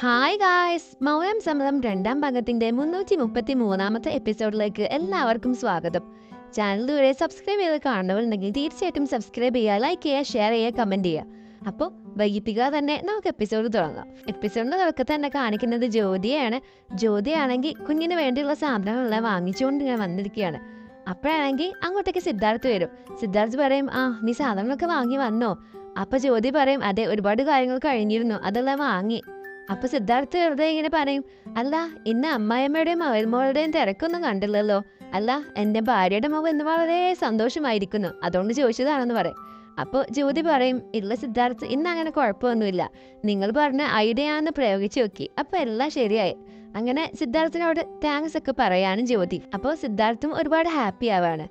Hi guys മൗനം സമ്മതം രണ്ടാം ഭാഗത്തിന്റെ മുന്നൂറ്റി മുപ്പത്തി മൂന്നാമത്തെ എപ്പിസോഡിലേക്ക് എല്ലാവർക്കും സ്വാഗതം. ചാനൽ ഇതുവരെ സബ്സ്ക്രൈബ് ചെയ്ത് കാണുന്നവരുണ്ടെങ്കിൽ തീർച്ചയായിട്ടും സബ്സ്ക്രൈബ് ചെയ്യുക ലൈക്ക് ചെയ്യുക ഷെയർ ചെയ്യുക കമന്റ് ചെയ്യുക. അപ്പോൾ വൈകിപ്പിക്കുക തന്നെ നമുക്ക് എപ്പിസോഡ് തുടങ്ങാം. എപ്പിസോഡിന്റെ തുടക്കത്തിൽ തന്നെ കാണിക്കുന്നത് ജ്യോതിയാണ്. ജ്യോതിയാണെങ്കിൽ കുഞ്ഞിന് വേണ്ടിയുള്ള സാധനങ്ങളെല്ലാം വാങ്ങിച്ചുകൊണ്ട് ഞാൻ വന്നിരിക്കുകയാണ്. അപ്പോഴാണെങ്കിൽ അങ്ങോട്ടേക്ക് സിദ്ധാർത്ഥ് വരും. സിദ്ധാർത്ഥ് പറയും ആ നീ സാധനങ്ങളൊക്കെ വാങ്ങി വന്നോ? അപ്പൊ ജ്യോതി പറയും അതെ ഒരുപാട് കാര്യങ്ങൾ കഴിഞ്ഞിരുന്നു. അതെല്ലാം വാങ്ങി. അപ്പൊ സിദ്ധാർത്ഥ് വെറുതെ ഇങ്ങനെ പറയും അല്ല ഇന്ന് അമ്മായിയമ്മയുടെയും മരുമകളുടെയും തിരക്കൊന്നും കണ്ടില്ലല്ലോ. അല്ല എന്റെ ഭാര്യയുടെ മുഖം ഇന്ന് വളരെ സന്തോഷമായിരിക്കുന്നു. അതുകൊണ്ട് ചോദിച്ചതാണെന്ന് പറയും. അപ്പോൾ ജ്യോതി പറയും ഇല്ല സിദ്ധാർത്ഥ് ഇന്ന് അങ്ങനെ കുഴപ്പമൊന്നുമില്ല. നിങ്ങൾ പറഞ്ഞ ഐഡിയ ആണെന്ന് പ്രയോഗിച്ചു നോക്കി. അപ്പൊ എല്ലാം ശരിയായി. അങ്ങനെ സിദ്ധാർത്ഥിനോട് താങ്ക്സ് ഒക്കെ പറയാണ് ജ്യോതി. അപ്പോൾ സിദ്ധാർത്ഥും ഒരുപാട് ഹാപ്പി ആവാണ്.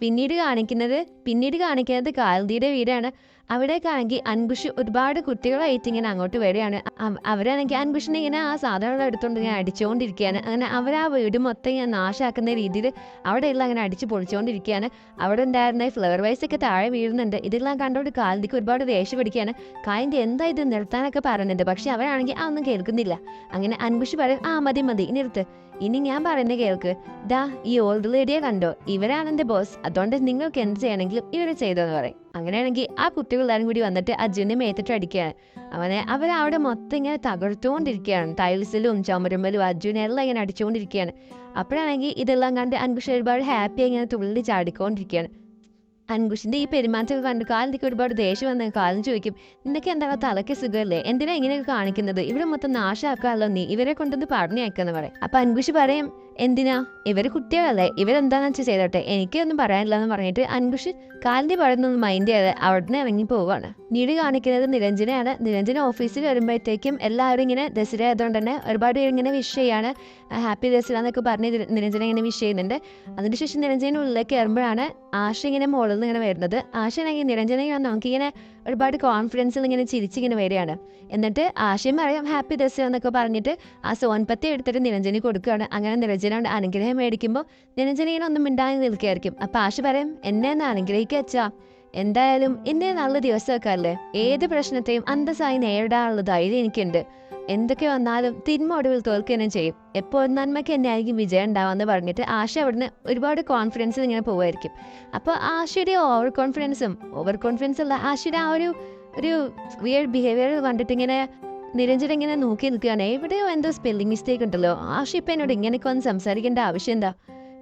പിന്നീട് കാണിക്കുന്നത് പിന്നീട് കാണിക്കുന്നത് കാൽദിയുടെ വീടാണ്. അവിടേക്കാണെങ്കിൽ അൻബുഷ് ഒരുപാട് കുട്ടികളായിട്ട് ഇങ്ങനെ അങ്ങോട്ട് വരികയാണ്. അവ- അവരാണെങ്കിൽ അൻബുഷിനെ ഇങ്ങനെ ആ സാധനങ്ങൾ എടുത്തുകൊണ്ട് ഇങ്ങനെ അടിച്ചുകൊണ്ടിരിക്കുകയാണ് അങ്ങനെ അവർ ആ വീട് മൊത്തം ഇങ്ങനെ നാശാക്കുന്ന രീതിയിൽ അവിടെ അവിടെയെല്ലാം അങ്ങനെ അടിച്ച് പൊളിച്ചുകൊണ്ടിരിക്കുകയാണ് അവിടെ ഉണ്ടായിരുന്ന ഫ്ലവർ വൈസ് ഒക്കെ താഴെ വീഴുന്നുണ്ട്. ഇതെല്ലാം കണ്ടോണ്ട് കാൽദിക്ക് ഒരുപാട് ദേഷ്യം പിടിക്കുകയാണ്. കാലിന്റെ എന്താ ഇത് നിർത്താനൊക്കെ പറയുന്നുണ്ട്. പക്ഷെ അവരാണെങ്കിൽ ആ ഒന്നും കേൾക്കുന്നില്ല. അങ്ങനെ അൻബുഷ് പറയും ആ മതി മതി നിർത്ത്. ഇനി ഞാൻ പറയുന്നത് കേൾക്ക്. ദാ ഈ ഓൾഡ് ലേഡിയെ കണ്ടോ? ഇവരാണ് ബോസ് അതുകൊണ്ട് നിങ്ങൾക്ക് എന്ത് ചെയ്യണമെങ്കിലും ഇവരെ ചെയ്തോന്ന് പറയും. അങ്ങനെയാണെങ്കിൽ ആ കുട്ടികളെല്ലാവരും കൂടി വന്നിട്ട് അജുനെ മേത്തിട്ട് അടിക്കുകയാണ് അവനെ അവരവിടെ മൊത്തം ഇങ്ങനെ തകർത്തുകൊണ്ടിരിക്കുകയാണ് ടൈൽസിലും ചുമരുമ്പലും അജുനെ എല്ലാം ഇങ്ങനെ അടിച്ചുകൊണ്ടിരിക്കുകയാണ് അപ്പോഴാണെങ്കിൽ ഇതെല്ലാം കണ്ട് അൻകുഷ് ഒരുപാട് ഹാപ്പി ഇങ്ങനെ തുള്ളി ചാടിക്കൊണ്ടിരിക്കുകയാണ്. അൻകുഷിന്റെ ഈ പെരുമാറ്റം കണ്ട് കാലിലേക്ക് ഒരുപാട് ദേഷ്യം വന്ന് കാലം ചോദിക്കും നിനക്ക് എന്താണ് തലയ്ക്ക് സുഖമല്ലേ? എന്തിനാ ഇങ്ങനെയൊക്കെ കാണിക്കുന്നത്? ഇവിടെ മൊത്തം നാശമാക്കാമല്ലോ നീ. ഇവരെ കൊണ്ടൊന്ന് പറഞ്ഞു അയക്കാന്ന് പറയും. അപ്പൊ അൻകുഷ് പറയും എന്തിനാ? ഇവർ കുട്ടികളല്ലേ? ഇവരെന്താന്ന് വെച്ചാൽ ചെയ്തോട്ടെ? എനിക്കൊന്നും പറയാനില്ല എന്ന് പറഞ്ഞിട്ട് അൻകുഷ് കാലിന്റെ പറയുന്നൊന്ന് മൈൻഡ് ചെയ്ത് അവിടുന്ന് ഇറങ്ങി പോവുകയാണ് നീട് കാണിക്കുന്നത് നിരഞ്ജനയാണ്. നിരഞ്ജന ഓഫീസിൽ വരുമ്പോഴത്തേക്കും എല്ലാവരും ഇങ്ങനെ ദസര ആയതുകൊണ്ട് തന്നെ ഒരുപാട് പേര് ഇങ്ങനെ വിഷ് ചെയ്യാണ്. ഹാപ്പി ദസറ എന്നൊക്കെ പറഞ്ഞ് നിരഞ്ജന ഇങ്ങനെ വിഷ് ചെയ്യുന്നുണ്ട്. അതിനുശേഷം നിരഞ്ജന ഉള്ളിലേക്ക് കയറുമ്പോഴാണ് ആശ ഇങ്ങനെ മുകളിൽ നിന്ന് ഇങ്ങനെ വരുന്നത്. ആശയാണെങ്കിൽ നിരഞ്ജന ഇങ്ങനെ നമുക്കിങ്ങനെ ഒരുപാട് കോൺഫിഡൻസിൽ ഇങ്ങനെ ചിരിച്ചിങ്ങനെ വരികയാണ്. എന്നിട്ട് ആശയം പറയാം ഹാപ്പി ദസറ എന്നൊക്കെ പറഞ്ഞിട്ട് ആ സോൻപത്തി എടുത്തിട്ട് നിരഞ്ജനി കൊടുക്കുകയാണ്. അങ്ങനെ നിരഞ്ജനോട് അനുഗ്രഹം മേടിക്കുമ്പോൾ നിരഞ്ജന ഇങ്ങനെ ഒന്നും മിണ്ടാതെ നിൽക്കുകയായിരിക്കും. അപ്പം ആശ പറയും എന്നെ ഒന്ന് അനുഗ്രഹിക്കുക അച്ഛാ. എന്തായാലും ഇന്നേ നല്ല ദിവസമൊക്കെ അല്ലേ? ഏത് പ്രശ്നത്തെയും അന്തസ്സായി നേരിടാനുള്ള ധൈര്യം എനിക്കുണ്ട്. എന്തൊക്കെ വന്നാലും തിന്മ ഒടുവിൽ തോൽക്കുകയും ചെയ്യും. എപ്പോൾ നന്മയ്ക്ക് തന്നെ ആയിരിക്കും വിജയം ഉണ്ടാവാന്ന് പറഞ്ഞിട്ട് ആശ അവിടുന്ന് ഒരുപാട് കോൺഫിഡൻസിൽ ഇങ്ങനെ പോവായിരിക്കും. അപ്പോൾ ആശയുടെ ഓവർ കോൺഫിഡൻസും ഓവർ കോൺഫിഡൻസ് ഉള്ള ആശയുടെ ആ ഒരു ഒരു വിയർഡ് ബിഹേവിയർ കണ്ടിട്ട് ഇങ്ങനെ നിരഞ്ജന ഇങ്ങനെ നോക്കി നിൽക്കുകയാണ്. എവിടെയോ എന്തോ സ്പെല്ലിംഗ് മിസ്റ്റേക്ക് ഉണ്ടല്ലോ. ആശ ഇപ്പം എന്നോട് ഇങ്ങനെയൊക്കെ ഒന്ന് സംസാരിക്കേണ്ട ആവശ്യം എന്താ?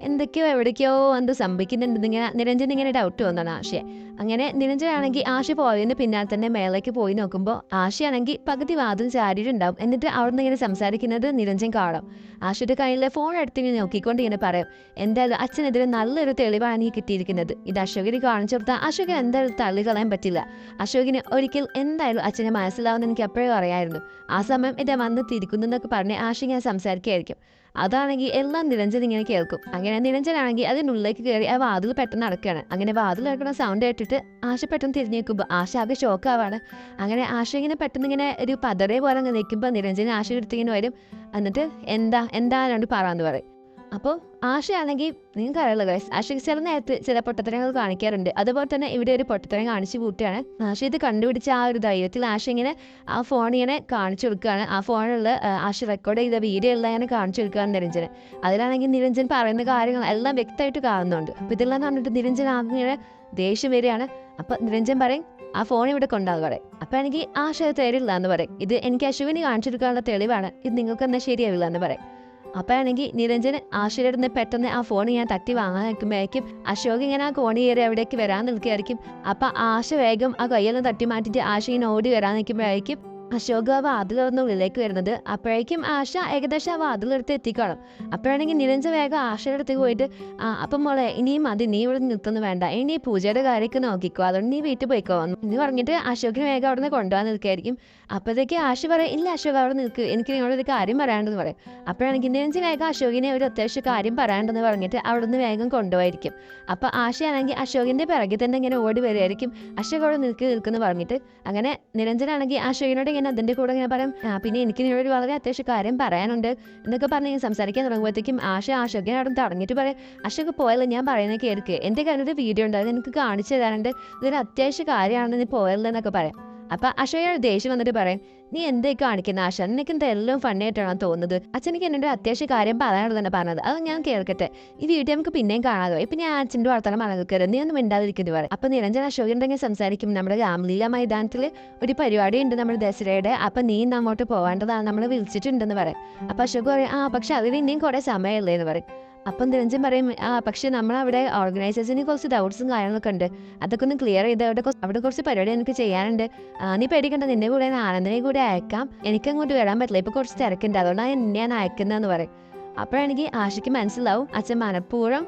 എന്തൊക്കെയോ എവിടേക്കോ എന്ത് സംഭവിക്കുന്നുണ്ടെന്ന് ഇങ്ങനെ നിരഞ്ജൻ ഇങ്ങനെ ഡൗട്ട് വന്നാണ് ആശയെ. അങ്ങനെ നിരഞ്ജനാണെങ്കിൽ ആശ പോയതിന് പിന്നാലെ തന്നെ മേലേക്ക് പോയി നോക്കുമ്പോൾ ആശയാണെങ്കിൽ പകുതി വാതിൽ ചാരിയിട്ടുണ്ടാവും. എന്നിട്ട് അവിടുന്ന് ഇങ്ങനെ സംസാരിക്കുന്നത് നിരഞ്ജൻ കാണും. ആശയുടെ കയ്യിലെ ഫോൺ എടുത്തിങ്ങനെ നോക്കിക്കൊണ്ട് ഇങ്ങനെ പറയും എന്തായാലും അച്ഛനെതിരെ നല്ലൊരു തെളിവാണ് ഈ കിട്ടിയിരിക്കുന്നത്. ഇത് അശോകിന് കാണിച്ചു കൊടുത്താൽ അശോകൻ എന്തായാലും തള്ളി കളയാൻ പറ്റില്ല. അശോകിന് ഒരിക്കൽ എന്തായാലും അച്ഛനെ മനസ്സിലാവുമെന്ന് എനിക്ക് അറിയായിരുന്നു. ആ സമയം ഇതാ വന്ന് തിരിക്കുന്നു എന്നൊക്കെ പറഞ്ഞ് ആശ ഇങ്ങനെ സംസാരിക്കുകയായിരിക്കും അതാണെങ്കിൽ എല്ലാം നിരഞ്ജൻ ഇങ്ങനെ കേൾക്കും. അങ്ങനെ നിരഞ്ജനാണെങ്കിൽ അതിനുള്ളിലേക്ക് കയറി ആ വാതിൽ പെട്ടെന്ന് അടക്കുകയാണ് അങ്ങനെ വാതിൽ അടക്കുന്ന സൗണ്ട് കേട്ടിട്ട് ആശ പെട്ടെന്ന് തിരിഞ്ഞു നിൽക്കുമ്പോൾ ആശ ആകെ ഷോക്കാവാണ് അങ്ങനെ ആശ ഇങ്ങനെ പെട്ടെന്ന് ഇങ്ങനെ ഒരു പതറേ പോലെ അങ്ങ് നിൽക്കുമ്പോൾ നിരഞ്ജൻ ആശ എടുത്തിങ്ങനെ വരും. എന്നിട്ട് എന്താ എന്താ രണ്ട് പറയാന്ന് പറയും. അപ്പോൾ ആശയാണെങ്കിൽ നിങ്ങൾക്ക് അറിയാലോ ഗൈസ് ആശയ്ക്ക് ചില നേരത്ത് ചില പൊട്ടത്തരങ്ങൾ കാണിക്കാറുണ്ട്. അതുപോലെ തന്നെ ഇവിടെ ഒരു പൊട്ടത്തരം കാണിച്ചു കൂട്ടിയാണ് ആശ ഇത് കണ്ടുപിടിച്ച ആ ഒരു ധൈര്യത്തിൽ ആശ ഇങ്ങനെ ആ ഫോൺ ഇങ്ങനെ കാണിച്ചു കൊടുക്കുകയാണ്. ആ ഫോണിലുള്ള ആശ റെക്കോർഡ് ചെയ്ത വീഡിയോ എല്ലാം ഇങ്ങനെ കാണിച്ചു കൊടുക്കുകയാണ് നിരഞ്ജന്. അതിലാണെങ്കിൽ നിരഞ്ജൻ പറയുന്ന കാര്യങ്ങൾ എല്ലാം വ്യക്തമായിട്ട് കാണുന്നുണ്ട്. അപ്പോൾ ഇതെല്ലാം കണ്ടിട്ട് നിരഞ്ജൻ ആകെ ദേഷ്യം വരികയാണ്. അപ്പം നിരഞ്ജൻ പറയും ആ ഫോൺ ഇവിടെ കൊണ്ടാകും പറയും. അപ്പം എനിക്ക് ആശയ തരില്ല എന്ന് പറയും. ഇത് എനിക്ക് അശുവിന് കാണിച്ചു കൊടുക്കാനുള്ള തെളിവാണ്. ഇത് നിങ്ങൾക്ക് എന്നാൽ ശരിയാവില്ല എന്ന് പറയും. അപ്പോഴാണെങ്കിൽ നിരഞ്ജൻ ആശയുടെ അടുത്ത് പെട്ടെന്ന് ആ ഫോൺ ഞാൻ തട്ടി വാങ്ങാൻ നിൽക്കുമ്പോഴേക്കും അശോക് ഇങ്ങനെ ആ കോണി കയറി അവിടേക്ക് വരാൻ നിൽക്കുകയായിരിക്കും. അപ്പൊ ആശ വേഗം ആ കയ്യെല്ലാം തട്ടി മാറ്റിട്ട് ആശ ഇങ്ങനെ ഓടി വരാൻ നിൽക്കുമ്പോഴേക്കും അശോക് ആ തുറന്ന് ഉള്ളിലേക്ക് വരുന്നത്. അപ്പോഴേക്കും ആശ ഏകദേശം ആ വാതിലെടുത്ത് എത്തിക്കോളും. അപ്പോഴാണെങ്കിൽ നിരഞ്ജ വേഗം ആശയുടെ അടുത്തേക്ക് പോയിട്ട് ആ അപ്പം മോളെ ഇനിയും മതി. നീ ഇവിടെ നിർത്തുന്നു വേണ്ട. ഇനി പൂജയുടെ കാര്യമൊക്കെ നോക്കിക്കോ. അതുകൊണ്ട് നീ വീട്ടിൽ പോയിക്കോ. എന്ന് പറഞ്ഞിട്ട് അശോകിന് വേഗം അവിടെ നിന്ന് കൊണ്ടുപോകാൻ നിൽക്കായിരിക്കും അപ്പോഴത്തേക്ക് ആശ പറയും ഇല്ല അശോക് അവിടെ നിൽക്ക്. എനിക്ക് നിങ്ങളൊരു കാര്യം പറയാണ്ടെന്ന് പറയും. അപ്പോഴാണെങ്കിൽ നിരഞ്ജ വേഗം അശോകിനെ ഒരു അത്യാവശ്യ കാര്യം പറയാണ്ടെന്ന് പറഞ്ഞിട്ട് അവിടെ നിന്ന് വേഗം കൊണ്ടുപോയിരിക്കും. അപ്പൊ ആശയാണെങ്കിൽ അശോകിന്റെ പിറകിൽ തന്നെ ഇങ്ങനെ ഓടി വരുമായിരിക്കും അശോക് അവിടെ നിൽക്ക് നിൽക്കുന്നു പറഞ്ഞിട്ട്. അങ്ങനെ നിരഞ്ജനാണെങ്കിൽ അശോകിനോട് ഇങ്ങനെ അതിന്റെ കൂടെ ഇങ്ങനെ പറയും "ആ, പിന്നെ എനിക്ക് നിന്നോട് ഒരു വളരെ അത്യാവശ്യ കാര്യം പറയാനുണ്ട് എന്നൊക്കെ പറഞ്ഞ് ഞാൻ സംസാരിക്കാൻ തുടങ്ങുമ്പോഴത്തേക്കും ആശ അശോകിനെ അവിടെ തടഞ്ഞിട്ട് പറയും അശോക് പോയല്ലോ ഞാൻ പറയുന്നത് കേൾക്ക്. എന്റെ കാര്യം ഒരു വീഡിയോ ഉണ്ട് അത് എനിക്ക് കാണിച്ചു തരാനുണ്ട്. ഇതൊരു അത്യാവശ്യ കാര്യമാണ് നീ പോയല്ലോ എന്നൊക്കെ പറയാം. അപ്പൊ അശോകയുടെ ദേഷ്യം വന്നിട്ട് പറയും നീ എന്തേ കാണിക്കുന്ന ആശ നിനക്ക് എന്തെല്ലാം ഫണ്ണി ആയിട്ടാണോ തോന്നുന്നത്? അച്ഛനിക്ക് എന്നോട് അത്യാവശ്യ കാര്യം പറയാനുള്ളത് തന്നെ പറഞ്ഞത്. അത് ഞാൻ കേൾക്കട്ടെ. ഈ വീട്ടിൽ നമുക്ക് പിന്നെയും കാണാതെ ഇപ്പൊ ഞാൻ അച്ഛന്റെ വർത്തമാനം മലകേറി നീ ഒന്നും മിണ്ടാതിരിക്കുന്നത് പറയും. അപ്പൊ നിരഞ്ജൻ അശോക് ഉണ്ടെങ്കിൽ സംസാരിക്കും. നമ്മുടെ രാംലീല മൈതാനത്തിൽ ഒരു പരിപാടി ഉണ്ട് നമ്മുടെ ദസരയുടെ അപ്പൊ നീ ഇന്ന് അങ്ങോട്ട് പോകേണ്ടതാണ് നമ്മൾ വിളിച്ചിട്ടുണ്ടെന്ന് പറയും. അപ്പൊ അശോക് പറയും ആ പക്ഷെ അതിന് ഇനിയും കുറെ സമയമല്ലേ എന്ന് പറയും. അപ്പം നിരഞ്ജൻ പറയും ആ പക്ഷെ നമ്മളവിടെ ഓർഗനൈസേഴ്സിന് കുറച്ച് ഡൗട്ട്സും കാര്യങ്ങളൊക്കെ ഉണ്ട്. അതൊക്കെ ഒന്ന് ക്ലിയർ ചെയ്ത് അവിടെ അവിടെ കുറച്ച് പരിപാടി എനിക്ക് ചെയ്യാനുണ്ട്. നീ പേടിക്കണ്ട നിന്റെ കൂടെ ഞാൻ ആനന്ദനെ കൂടെ അയക്കാം. എനിക്ക് അങ്ങോട്ട് വരാൻ പറ്റില്ല. ഇപ്പൊ കുറച്ച് തിരക്കുണ്ട്. അതുകൊണ്ടാണ് എന്നെ ഞാൻ അയക്കുന്നതെന്ന് പറയും. അപ്പോഴാണെങ്കിൽ ആശയ്ക്ക് മനസ്സിലാവും. അച്ഛൻ മനഃപൂർവം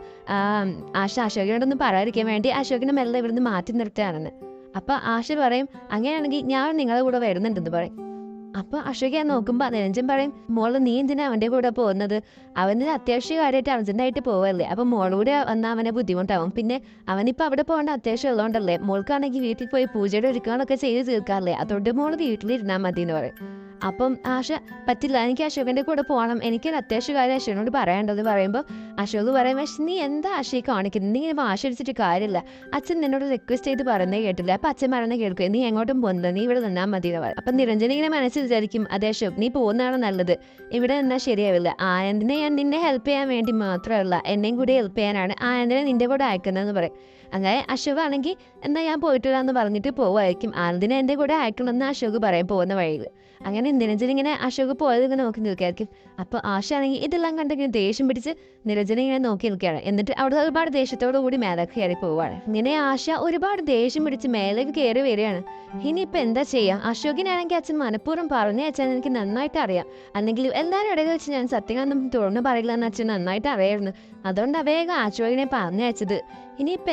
ആശ അശോകിനോടൊന്നും പറയാതിരിക്കാൻ വേണ്ടി അശോകിനെ മെല്ലെ ഇവിടുന്ന് മാറ്റി നിർത്തുകയാണെന്ന്. അപ്പൊ ആശ പറയും അങ്ങനെയാണെങ്കിൽ ഞാൻ നിങ്ങളുടെ കൂടെ വരുന്നുണ്ടെന്ന് പറയും. അപ്പൊ അശോക നോക്കുമ്പോ നിരഞ്ജൻ പറയും മോൾ നീ എന്തിനാ അവന്റെ കൂടെ പോകുന്നത്? അവന് അത്യാവശ്യ കാര്യമായിട്ട് അർജന്റായിട്ട് പോവല്ലേ? അപ്പൊ മോളൂടെ വന്നാൽ അവനെ ബുദ്ധിമുട്ടാവും. പിന്നെ അവനിപ്പോ അവിടെ പോകേണ്ട അത്യാവശ്യം ഉള്ളതുകൊണ്ടല്ലേ മോൾക്കാണെങ്കിൽ വീട്ടിൽ പോയി പൂജയുടെ ഒരുക്കങ്ങളൊക്കെ ചെയ്ത് തീർക്കാറില്ലേ അതുകൊണ്ട് മോൾ വീട്ടിലിരുന്നാൽ മതി എന്ന് പറയും. അപ്പം ആശ പറ്റില്ല. എനിക്ക് അശോകന്റെ കൂടെ പോകണം. എനിക്കൊരു അത്യാവശ്യ കാര്യം അശോകനോട് പറയേണ്ടത് പറയുമ്പോൾ അശോക് പറയും പക്ഷെ നീ എന്താ ആശയെ കാണിക്കുന്നത്? നീ വാശി അടിച്ചിട്ട് കാര്യമില്ല. അച്ഛൻ നിന്നോട് റിക്വസ്റ്റ് ചെയ്ത് പറയുന്നേ കേട്ടില്ല. അപ്പൊ അച്ഛൻ പറയുന്നത് കേൾക്കുക നീ എങ്ങോട്ടും പോകുന്നത് നീ ഇവിടെ നിന്നാൽ മതി പറയും. അപ്പൊ നിരഞ്ജന ഇങ്ങനെ മനസ്സിൽ വിചാരിക്കും അതെ അശോക് നീ പോകുന്നതാണ് നല്ലത്. ഇവിടെ നിന്നാൽ ശരിയാവില്ല. ആനന്ദിനെ ഞാൻ നിന്നെ ഹെൽപ്പ് ചെയ്യാൻ വേണ്ടി മാത്രമല്ല എന്നെയും കൂടി ഹെൽപ്പ് ചെയ്യാനാണ് ആനന്ദിനെ നിന്റെ കൂടെ അയക്കുന്നതെന്ന് പറയും. അങ്ങനെ അശോക് ആണെങ്കിൽ എന്നാൽ ഞാൻ പോയിട്ടില്ല എന്ന് പറഞ്ഞിട്ട് പോവായിരിക്കും ആനന്ദിനെ എന്റെ കൂടെ അയക്കണമെന്ന് അശോക് പറയും പോകുന്ന വഴിയിൽ. അങ്ങനെ നിരഞ്ജൻ ഇങ്ങനെ അശോക് പോയത് ഇങ്ങനെ നോക്കി നിൽക്കായിരിക്കും അപ്പോൾ ആശ ആണെങ്കിൽ ഇതെല്ലാം കണ്ടിങ്ങനെ ദേഷ്യം പിടിച്ച് നിരഞ്ജന ഇങ്ങനെ നോക്കി നിൽക്കുകയാണ്. എന്നിട്ട് അവിടെ ഒരുപാട് ദേഷ്യത്തോടു കൂടി മേലേക്ക് കയറി പോവുകയാണ്. ഇങ്ങനെ ആശ ഒരുപാട് ദേഷ്യം പിടിച്ച് മേലേക്ക് കയറി വരികയാണ്. ഇനിയിപ്പോൾ എന്താ ചെയ്യുക അശോകിനാണെങ്കിൽ അച്ഛൻ മനഃപൂർവം പറഞ്ഞു അച്ഛൻ എനിക്ക് നന്നായിട്ട് അറിയാം. അല്ലെങ്കിൽ എല്ലാവരും ഇടയിൽ വെച്ച് ഞാൻ സത്യങ്ങളൊന്നും തുറന്നു പറയില്ല എന്ന് അച്ഛൻ നന്നായിട്ട് അറിയായിരുന്നു. അതുകൊണ്ടാണ് വേഗം അശോകിനെ പറഞ്ഞു അയച്ചത്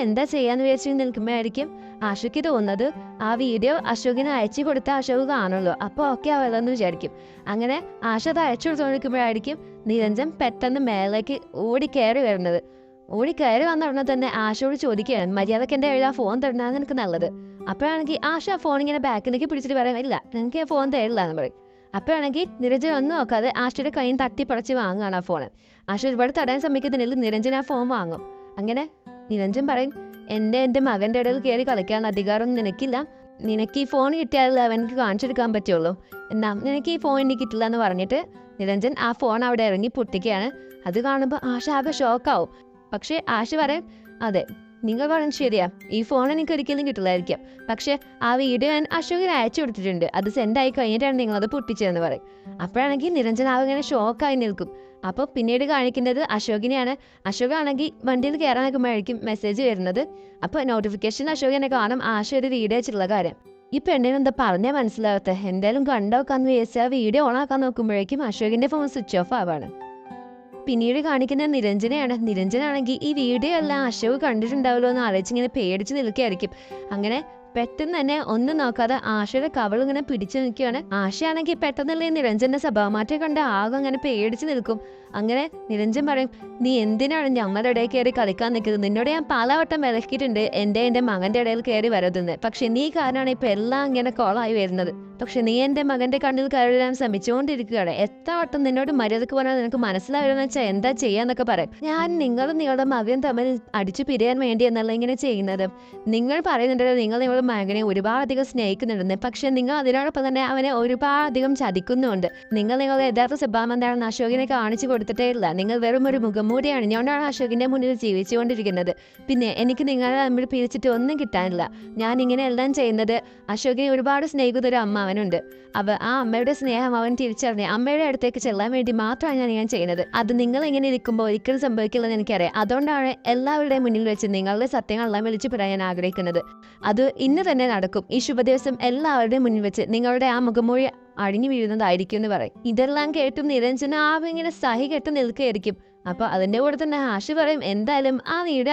എന്താ ചെയ്യാന്ന് വിചാരിച്ചു നിൽക്കുമ്പോഴായിരിക്കും ആശയ്ക്ക് തോന്നുന്നത് ആ വീഡിയോ അശോകിന് അയച്ചു കൊടുത്ത അശോക് കാണുള്ളൂ അപ്പോൾ ഓക്കെ ആവല്ലെന്ന് വിചാരിക്കും. അങ്ങനെ ആശ അത് അയച്ചു കൊടുത്തുകൊണ്ടിരിക്കുമ്പോഴായിരിക്കും നിരഞ്ജൻ പെട്ടെന്ന് മേലേക്ക് ഓടി കയറി വരുന്നത്. ഓടി കയറി വന്ന ഉടനെ തന്നെ ആശയോട് ചോദിക്കുകയാണ് മര്യാദയ്ക്ക് എന്റെ എഴുതാ ഫോൺ തരുന്നതാണ് എനിക്ക് നല്ലത്? അപ്പോഴാണെങ്കിൽ ആശ ആ ഫോൺ ഇങ്ങനെ ബാക്കിലേക്ക് പിടിച്ചിട്ട് പറയാൻ ഇല്ല എനിക്ക് ഫോൺ തരില്ല എന്ന് പറയും. അപ്പോഴാണെങ്കിൽ നിരഞ്ജൻ ഒന്നും നോക്കാതെ ആശയുടെ തട്ടി തട്ടിപ്പടച്ച് വാങ്ങുകയാണ് ആ ഫോൺ ആശ ഒരുപാട് തടയാൻ ശ്രമിക്കുന്നില്ല നിരഞ്ജൻ ആ ഫോൺ വാങ്ങും. അങ്ങനെ നിരഞ്ജൻ പറയും എന്റെ എന്റെ മകന്റെ ഇടയിൽ കയറി കളിക്കാൻ അധികാരം നിനക്കില്ല. നിനക്ക് ഈ ഫോൺ കിട്ടിയാലേ അവനക്ക് കാണിച്ചെടുക്കാൻ പറ്റുള്ളൂ. എന്നാ നിനക്ക് ഈ ഫോൺ എനിക്ക് കിട്ടില്ല എന്ന് പറഞ്ഞിട്ട് നിരഞ്ജൻ ആ ഫോൺ അവിടെ ഇറങ്ങി പൊട്ടിക്കുകയാണ്. അത് കാണുമ്പോൾ ആശ ആകെ ഷോക്കാവും പക്ഷേ ആശ പറയും അതെ നിങ്ങൾ പറഞ്ഞത് ശരിയാ. ഈ ഫോൺ എനിക്ക് ഒരിക്കലും കിട്ടില്ലായിരിക്കാം. പക്ഷേ ആ വീഡിയോ ഞാൻ അശോകിന് അയച്ചു കൊടുത്തിട്ടുണ്ട്. അത് സെൻഡ് സെൻഡായി കഴിഞ്ഞിട്ടാണ് നിങ്ങളത് പൊട്ടിച്ചതെന്ന് പറയും. അപ്പോഴാണെങ്കിൽ നിരഞ്ജൻ ആകെ ഇങ്ങനെ ഷോക്കായി നിൽക്കും. അപ്പോൾ പിന്നീട് കാണിക്കുന്നത് അശോകിനെയാണ്. അശോക് ആണെങ്കിൽ വണ്ടിയിൽ കയറാൻ നിൽക്കുമ്പോഴായിരിക്കും മെസ്സേജ് വരുന്നത്. അപ്പോൾ നോട്ടിഫിക്കേഷൻ അശോകിനെ കാണും. ആശ ഒരു വീഡിയോ വെച്ചിട്ടുള്ള കാര്യം. ഈ പെണ്ണിന് എന്താ പറഞ്ഞാൽ മനസ്സിലാകത്തെ എന്തായാലും കണ്ടോക്കാന്ന് വിചാരിച്ചാൽ വീഡിയോ ഓൺ ആക്കാൻ നോക്കുമ്പോഴേക്കും അശോകിന്റെ ഫോൺ സ്വിച്ച് ഓഫ് ആവാണ്. പിന്നീട് കാണിക്കുന്ന നിരഞ്ജനയാണ്. നിരഞ്ജനാണെങ്കിൽ ഈ വീഡിയോ എല്ലാം അശോക് കണ്ടിട്ടുണ്ടാവുമല്ലോ എന്ന് ആലോചിച്ച് ഇങ്ങനെ പേടിച്ച് നിൽക്കുകയായിരിക്കും. അങ്ങനെ പെട്ടെന്ന് തന്നെ ഒന്നും നോക്കാതെ ആശയുടെ കവൾ ഇങ്ങനെ പിടിച്ചു നിൽക്കുകയാണ്. ആശയാണെങ്കിൽ പെട്ടെന്നുള്ള നിരഞ്ജന്റെ സ്വഭാവമാറ്റം കണ്ട് ആകെ അങ്ങനെ പേടിച്ചു നിൽക്കും. അങ്ങനെ നിരഞ്ജൻ പറയും നീ എന്തിനാണ് ഞങ്ങളുടെ ഇടയിൽ കയറി കളിക്കാൻ നിൽക്കുന്നത്? നിന്നോട് ഞാൻ പലവട്ടം വിലക്കിയിട്ടുണ്ട്. എന്റെ എന്റെ മകന്റെ ഇടയിൽ കയറി വരരുതെന്ന്. പക്ഷെ നീ കാരണമാണ് ഇപ്പൊ എല്ലാം ഇങ്ങനെ കോളായി വരുന്നത്. പക്ഷെ നീ എന്റെ മകന്റെ കണ്ണിൽ കയറാൻ ശ്രമിച്ചുകൊണ്ടിരിക്കുകയാണ്. എത്ര വട്ടം നിന്നോട് മര്യാദയ്ക്ക് പറഞ്ഞാൽ നിനക്ക് മനസ്സിലായെന്ന് വെച്ചാൽ എന്താ ചെയ്യാന്നൊക്കെ പറയും. ഞാൻ നിങ്ങളും നിങ്ങളുടെ മകനും തമ്മിൽ അടിച്ചു പിരിയാൻ വേണ്ടി എന്നല്ല ഇങ്ങനെ ചെയ്യുന്നത്. നിങ്ങൾ പറയുന്നുണ്ടല്ലോ നിങ്ങൾ നിങ്ങളുടെ മകനെ ഒരുപാടധികം സ്നേഹിക്കുന്നുണ്ടെന്ന് പക്ഷെ നിങ്ങൾ അതിനോടൊപ്പം തന്നെ അവനെ ഒരുപാടധികം ചതിക്കുന്നുണ്ട്. നിങ്ങൾ നിങ്ങളുടെ യഥാർത്ഥ സ്വഭാവം എന്താണെന്ന് അശോകിനെ കാണിച്ചു കൊടുത്തിട്ടേ ഇല്ല. നിങ്ങൾ വെറും ഒരു മുഖംമൂടിയാണ് ഞാനാണ് അശോകിന്റെ മുന്നിൽ ജീവിച്ചുകൊണ്ടിരിക്കുന്നത്. പിന്നെ എനിക്ക് നിങ്ങളെ തമ്മിൽ പിരിച്ചിട്ട് ഒന്നും കിട്ടാനില്ല. ഞാൻ ഇങ്ങനെ എല്ലാം ചെയ്യുന്നത് അശോകിനെ ഒരുപാട് സ്നേഹിക്കുന്ന ഒരു അമ്മ അവനുണ്ട്. അവ ആ അമ്മയുടെ സ്നേഹം അവൻ തിരിച്ചറിഞ്ഞ് അമ്മയുടെ അടുത്തേക്ക് ചെല്ലാൻ വേണ്ടി മാത്രമാണ് ഞാൻ ഞാൻ ചെയ്യുന്നത്. അത് നിങ്ങൾ ഇങ്ങനെ ഇരിക്കുമ്പോൾ ഒരിക്കലും സംഭവിക്കില്ലെന്ന് എനിക്കറിയാം. അതുകൊണ്ടാണ് എല്ലാവരുടെയും മുന്നിൽ വെച്ച് നിങ്ങളുടെ സത്യങ്ങളെല്ലാം വിളിച്ചു പറയാൻ ആഗ്രഹിക്കുന്നത്. അത് ഇന്ന് തന്നെ നടക്കും. ഈ ശുഭദിവസം എല്ലാവരുടെയും മുന്നിൽ വെച്ച് നിങ്ങളുടെ ആ മുഖമൊഴി അഴിഞ്ഞു വീഴുന്നതായിരിക്കും എന്ന് പറയും. ഇതെല്ലാം കേട്ടും നിരഞ്ജന ആവിങ്ങനെ സഹി കെട്ട് നിൽക്കുകയായിരിക്കും. അപ്പൊ അതിന്റെ കൂടെ തന്നെ ആശു പറയും എന്തായാലും ആ വീട്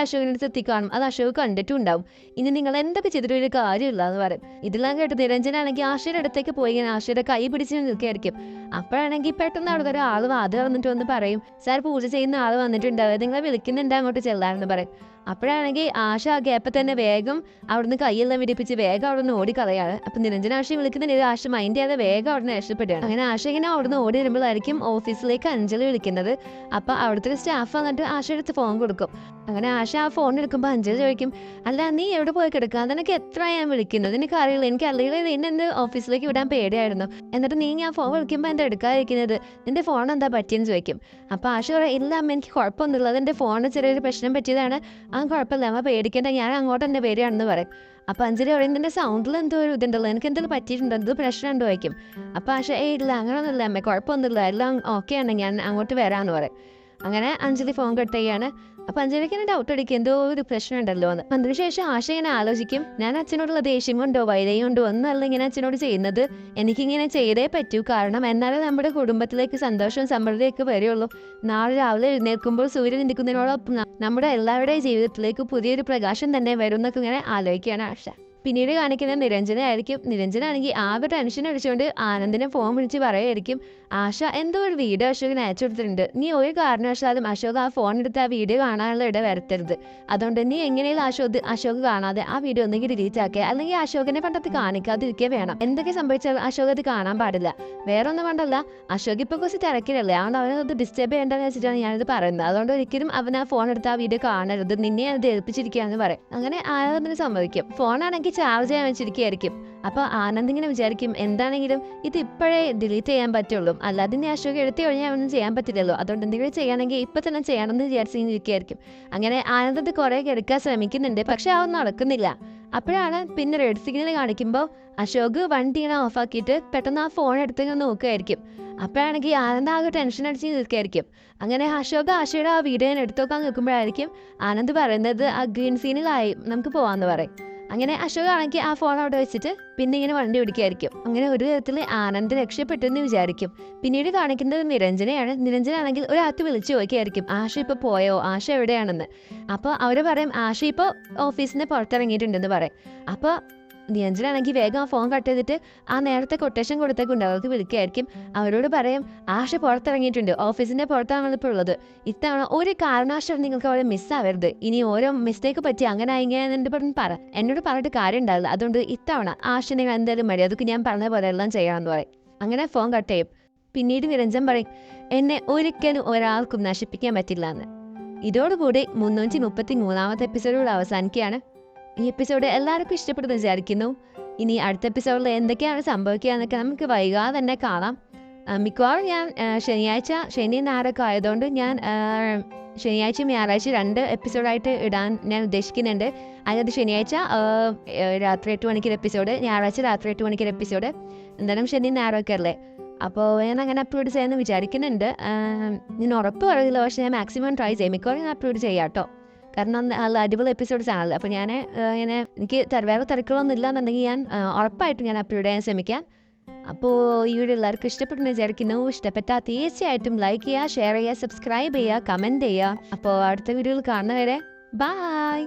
എത്തി കാണും അത് അശോക് കണ്ടിട്ടുണ്ടാവും ഇനി നിങ്ങൾ എന്തൊക്കെ ചെയ്തിട്ട് ഒരു കാര്യമില്ല എന്ന് പറയും. ഇതെല്ലാം കേട്ട് നിരഞ്ജനാണെങ്കിൽ ആശയുടെ അടുത്തേക്ക് പോയി ഇങ്ങനെ ആശയുടെ കൈ പിടിച്ച് നിൽക്കുകയായിരിക്കും. അപ്പോഴാണെങ്കിൽ പെട്ടെന്ന് അവിടെ ഒരാൾ വാതിൽ വന്നിട്ട് വന്ന് പറയും സാർ പൂജ ചെയ്യുന്ന ആൾ വന്നിട്ടുണ്ടാവും നിങ്ങളെ വിളിക്കുന്നുണ്ട് അങ്ങോട്ട് ചെല്ലാമെന്ന് പറയും. അപ്പോഴാണെങ്കിൽ ആശ ആ ഗ്യാപ്പിൽ തന്നെ വേഗം അവിടുന്ന് കൈയെല്ലാം വിടിപ്പിച്ച് വേഗം അവിടുന്ന് ഓടിക്കളയാണ്. അപ്പം നിരഞ്ജന ആശയെ വിളിക്കുന്ന ആശ മൈൻഡ് ചെയ്യാതെ വേഗം അവിടുന്ന് രക്ഷപ്പെടുകയാണ്. അങ്ങനെ ആശ ഇങ്ങനെ അവിടുന്ന് ഓടി വരുമ്പോഴായിരിക്കും ഓഫീസിലേക്ക് അഞ്ജലി വിളിക്കുന്നത്. അപ്പം അവിടുത്തെ സ്റ്റാഫ് വന്നിട്ട് ആശയെടുത്ത് ഫോൺ കൊടുക്കും. അങ്ങനെ ആശ ആ ഫോൺ എടുക്കുമ്പോൾ അഞ്ജലി ചോദിക്കും അല്ല നീ എവിടെ പോയി കിടക്കുക നിനക്ക് എത്ര ഞാൻ വിളിക്കുന്നത്? നിനക്ക് അറിയില്ല. എനിക്ക് അറിയില്ല. നിന്നെ ഓഫീസിലേക്ക് വിടാൻ പേടിയായിരുന്നു. എന്നിട്ട് നീ ഞാൻ ഫോൺ വിളിക്കുമ്പോൾ എന്താ എടുക്കാതിരിക്കുന്നത്? നിന്റെ ഫോൺ എന്താ പറ്റിയെന്ന് ചോദിക്കും. അപ്പോൾ ആശ പറയാം ഇല്ല അമ്മ എനിക്ക് കുഴപ്പമൊന്നുമില്ല. അതെന്റെ ഫോണിന് ചെറിയൊരു പ്രശ്നം പറ്റിയതാണ്. ആ കുഴപ്പമില്ല. അമ്മ പേടിക്കേണ്ട. ഞാൻ അങ്ങോട്ട് തന്നെ പേരാണെന്ന് പറയും. അപ്പോൾ അഞ്ജലി പറയും സൗണ്ടിൽ എന്തോ ഒരു ഇതുണ്ടല്ലോ. എനിക്ക് എന്തെങ്കിലും പറ്റിയിട്ടുണ്ടോ? എന്ത് പ്രശ്നമുണ്ടോ വയ്ക്കും അപ്പോൾ ആശ ഏയ് ഇല്ല അങ്ങനെയൊന്നുമില്ല അമ്മ. കുഴപ്പമൊന്നുമില്ല. എല്ലാം ഓക്കെ ആണ്. ഞാൻ അങ്ങോട്ട് വരാമെന്ന് പറയും. അങ്ങനെ അഞ്ജലി ഫോൺ കട്ട് ചെയ്യാണ് അപ്പൊ അഞ്ജലിക്ക് എന്നെ ഡൗട്ട് അടിക്കും. എന്തോ ഒരു പ്രശ്നം ഉണ്ടല്ലോ എന്ന് അതിനുശേഷം ആശ ഇങ്ങനെ ആലോചിക്കും. ഞാൻ അച്ഛനോടുള്ള ദേഷ്യം കൊണ്ടോ വൈരയും കൊണ്ടോ ഒന്നല്ല ഇങ്ങനെ അച്ഛനോട് ചെയ്യുന്നത്. എനിക്കിങ്ങനെ ചെയ്തേ പറ്റൂ. കാരണം എന്നാലേ നമ്മുടെ കുടുംബത്തിലേക്ക് സന്തോഷവും സമൃദ്ധിയൊക്കെ വരെയുള്ളൂ. നാളെ രാവിലെ എഴുന്നേൽക്കുമ്പോൾ സൂര്യൻ നിൽക്കുന്നതിനോടൊപ്പം നമ്മുടെ എല്ലാവരുടെയും ജീവിതത്തിലേക്ക് പുതിയൊരു പ്രകാശം തന്നെ വരും എന്നൊക്കെ ഇങ്ങനെ ആലോചിക്കുകയാണ് ആശ. പിന്നീട് കാണിക്കുന്ന നിരഞ്ജനായിരിക്കും നിരഞ്ജനാണെങ്കിൽ ആകെ ടെൻഷൻ അടിച്ചുകൊണ്ട് ആനന്ദിനെ ഫോൺ വിളിച്ച് പറയുമായിരിക്കും ആശ എന്തോ ഒരു വീഡിയോ അശോകിന് അയച്ചു കൊടുത്തിട്ടുണ്ട്. നീ ഒരു കാരണവശാലും അശോക് ആ ഫോൺ എടുത്ത് ആ വീഡിയോ കാണാനുള്ള ഇട വരുത്തരുത്. അതുകൊണ്ട് നീ എങ്ങനെയുള്ള അശോക് അശോക് കാണാതെ ആ വീഡിയോ ഒന്നെങ്കിൽ ഡിലീറ്റ് ആക്കുക അല്ലെങ്കിൽ അശോകിനെ പണ്ടത്ത് കാണിക്കാതിരിക്കുക വേണം. എന്തൊക്കെ സംഭവിച്ചാലും അശോക് അത് കാണാൻ പാടില്ല. വേറെ ഒന്നും വേണ്ടല്ല അശോക് ഇപ്പൊ കുറച്ച് തിരക്കിലല്ലേ. അതുകൊണ്ട് അവനെ അത് ഡിസ്റ്റർബ് ചെയ്യേണ്ടെന്ന് വെച്ചിട്ടാണ് ഞാനിത് പറയുന്നത്. അതുകൊണ്ട് ഒരിക്കലും അവൻ ആ ഫോൺ എടുത്ത് ആ വീഡിയോ കാണരുത്. നിന്നെ അത് ഏൽപ്പിച്ചിരിക്കുകയെന്ന് പറയും. അങ്ങനെ ആ സംഭവിക്കും. ഫോണാണെങ്കിൽ ചാർജ് ചെയ്യാൻ വെച്ചിരിക്കുകയായിരിക്കും. അപ്പോൾ ആനന്ദ് ഇങ്ങനെ വിചാരിക്കും എന്താണെങ്കിലും ഇത് ഇപ്പോഴേ ഡിലീറ്റ് ചെയ്യാൻ പറ്റുള്ളൂ. അല്ലാതെ ഇനി അശോക് എടുത്തു കഴിഞ്ഞാൽ ഒന്നും ചെയ്യാൻ പറ്റില്ലല്ലോ. അതുകൊണ്ട് എന്തെങ്കിലും ചെയ്യണമെങ്കിൽ ഇപ്പം തന്നെ ചെയ്യണമെന്ന് വിചാരിച്ചിരിക്കുകയായിരിക്കും അങ്ങനെ ആനന്ദ് കുറേ എടുക്കാൻ ശ്രമിക്കുന്നുണ്ട് പക്ഷെ അതൊന്നും നടക്കുന്നില്ല. അപ്പോഴാണ് പിന്നെ റെഡ് സിഗ്നൽ കാണിക്കുമ്പോൾ അശോക് വണ്ടി ഇങ്ങനെ ഓഫാക്കിയിട്ട് പെട്ടെന്ന് ആ ഫോൺ എടുത്ത് ഇങ്ങനെ നോക്കുകയായിരിക്കും. അപ്പോഴാണെങ്കിൽ ആനന്ദ് ആകെ ടെൻഷൻ അടിച്ച് നിൽക്കുകയായിരിക്കും. അങ്ങനെ അശോക് ആശയുടെ ആ വീഡിയോ ഞാൻ എടുത്തു നോക്കാൻ നിൽക്കുമ്പോഴായിരിക്കും ആനന്ദ് പറയുന്നത് ആ ഗ്രീൻ സീനിലായി നമുക്ക് പോവാന്ന് പറയും. അങ്ങനെ അശോക് ആണെങ്കിൽ ആ ഫോൺ അവിടെ വെച്ചിട്ട് പിന്നെ ഇങ്ങനെ വണ്ടി ഓടിക്കായിരിക്കും അങ്ങനെ ഒരു തരത്തിൽ ആനന്ദ് രക്ഷപ്പെട്ടു എന്ന് വിചാരിക്കും. പിന്നീട് കാണിക്കുന്നത് നിരഞ്ജനയാണ്. നിരഞ്ജനാണെങ്കിൽ ഒരാത്ത് വിളിച്ചു ചോദിക്കായിരിക്കും ആശ ഇപ്പോൾ പോയോ? ആശ എവിടെയാണെന്ന്? അപ്പോൾ അവർ പറയും ആശ ഇപ്പോൾ ഓഫീസിൽ നിന്ന് പുറത്തിറങ്ങിയിട്ടുണ്ടെന്ന് പറയും. അപ്പോൾ നിരഞ്ജനാണെങ്കിൽ വേഗം ആ ഫോൺ കട്ട് ചെയ്തിട്ട് ആ നേരത്തെ കൊട്ടേഷൻ കൊടുത്തേക്കുണ്ട്. അവർക്ക് വിളിക്കുകയായിരിക്കും അവരോട് പറയും ആശ പുറത്തിറങ്ങിയിട്ടുണ്ട്. ഓഫീസിന്റെ പുറത്താണല്ലോ ഇപ്പോൾ ഉള്ളത്. ഇത്തവണ ഒരു കാരണവശാലും നിങ്ങൾക്ക് അവിടെ മിസ്സാവരുത് ഇനി ഓരോ മിസ്റ്റേക്ക് പറ്റി അങ്ങനെ എന്റെ പറഞ്ഞ് പറ. എന്നോട് പറഞ്ഞിട്ട് കാര്യം ഉണ്ടാവില്ല. അതുകൊണ്ട് ഇത്തവണ ആഷ നിങ്ങൾ എന്തായാലും മതി അതൊക്കെ ഞാൻ പറഞ്ഞ പോലെ എല്ലാം ചെയ്യാമെന്ന് പറയും. അങ്ങനെ ഫോൺ കട്ട് ചെയ്യും. പിന്നീട് നിരഞ്ജൻ പറയും എന്നെ ഒരിക്കലും ഒരാൾക്കും നശിപ്പിക്കാൻ പറ്റില്ല എന്ന് ഇതോടുകൂടി മുന്നൂറ്റി മുപ്പത്തി മൂന്നാമത്തെ എപ്പിസോഡുകൾ അവസാനിക്കുകയാണ്. ഈ എപ്പിസോഡ് എല്ലാവർക്കും ഇഷ്ടപ്പെടുന്നു വിചാരിക്കുന്നു. ഇനി അടുത്ത എപ്പിസോഡിൽ എന്തൊക്കെയാണ് സംഭവിക്കുക എന്നൊക്കെ നമുക്ക് വൈകാതെ തന്നെ കാണാം. മിക്കവാറും ഞാൻ ശനിയാഴ്ച ശനി ഞായറൊക്കെ ആയതുകൊണ്ട് ഞാൻ ശനിയാഴ്ച ഞായറാഴ്ച രണ്ട് എപ്പിസോഡായിട്ട് ഇടാൻ ഞാൻ ഉദ്ദേശിക്കുന്നുണ്ട്. അതായത് ശനിയാഴ്ച രാത്രി എട്ട് മണിക്കൊരു എപ്പിസോഡ് ഞായറാഴ്ച രാത്രി എട്ട് മണിക്കൊരു എപ്പിസോഡ് എന്തായാലും ശനി ഞായറൊക്കെ അല്ലേ? അപ്പോൾ ഞാൻ അങ്ങനെ അപ്ലോഡ് ചെയ്യാമെന്ന് വിചാരിക്കുന്നുണ്ട്. ഞാൻ ഉറപ്പ് പറയില്ല പക്ഷേ ഞാൻ മാക്സിമം ട്രൈ ചെയ്യും. മിക്കവാറും ഞാൻ അപ്ലോഡ് ചെയ്യാം കേട്ടോ. കാരണം നല്ല അടിപൊളി എപ്പിസോഡ്സ് ആണല്ലോ. അപ്പോൾ ഞാൻ ഇങ്ങനെ എനിക്ക് വേറെ തിരക്കുകളൊന്നും ഇല്ല എന്നുണ്ടെങ്കിൽ ഞാൻ ഉറപ്പായിട്ടും ഞാൻ അപ്ലോഡ് ചെയ്യാൻ ശ്രമിക്കാം. അപ്പോൾ ഈ വീഡിയോ എല്ലാവർക്കും ഇഷ്ടപ്പെട്ടെന്ന് വിചാരിക്കുന്നു. ഇഷ്ടപ്പെട്ടാൽ തീർച്ചയായിട്ടും ലൈക്ക് ചെയ്യുക ഷെയർ ചെയ്യുക സബ്സ്ക്രൈബ് ചെയ്യുക കമന്റ് ചെയ്യുക. അപ്പോൾ അടുത്ത വീഡിയോയിൽ കാണുന്നവരെ ബായ്